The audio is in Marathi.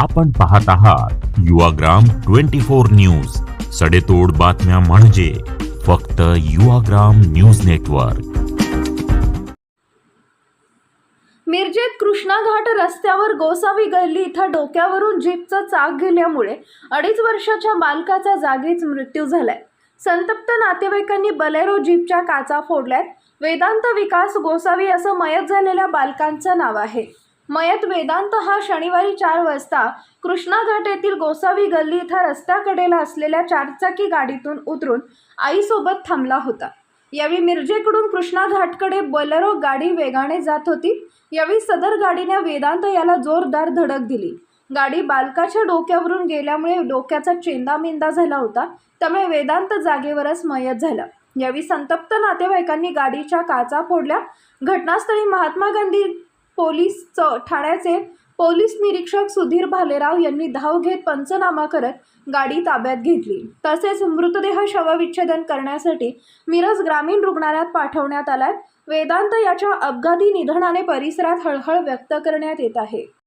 आपण पाहत आहात युवाग्राम ट्वेंटी फोर न्यूज. सडेतोड बातम्या म्हणजे फक्त युवाग्राम न्यूज नेटवर्क. मिरजेत कृष्णा घाट रस्त्यावर गोसावी गल्ली इथं डोक्यावरून जीपचा चाक गेल्यामुळे अडीच वर्षाच्या बालकाचा जागीच मृत्यू झालाय. संतप्त नातेवाईकांनी बलेरो जीपच्या काचा फोडल्यात. वेदांत विकास गोसावी असं मयत झालेल्या बालकांचं नाव आहे. मयत वेदांत हा शनिवारी चार वाजता कृष्णा घाट येथील गोसावी गल्ली इथं रस्त्याकडेला असलेल्या चारचाकी गाडीतून उतरून आईसोबत थांबला होता. यावेळी मिरजेकडून कृष्णा घाटकडे गाडी वेगाने जात होती. यावेळी सदर गाडीने वेदांत याला जोरदार धडक दिली. गाडी बालकाच्या डोक्यावरून गेल्यामुळे डोक्याचा चेंदामेंदा झाला होता. त्यामुळे वेदांत जागेवरच मयत झाला. यावेळी संतप्त नातेवाईकांनी गाडीच्या काचा फोडल्या. घटनास्थळी महात्मा गांधी पोलीस च- ठाण्याचे पोलीस निरीक्षक सुधीर भालेराव यांनी धाव घेत पंचनामा करत गाडी ताब्यात घेतली. तसेच मृतदेह शवविच्छेदन करण्यासाठी मिरज ग्रामीण रुग्णालयात पाठवण्यात आलाय. वेदांत याच्या अपघाती निधनाने परिसरात हळहळ व्यक्त करण्यात येत आहे.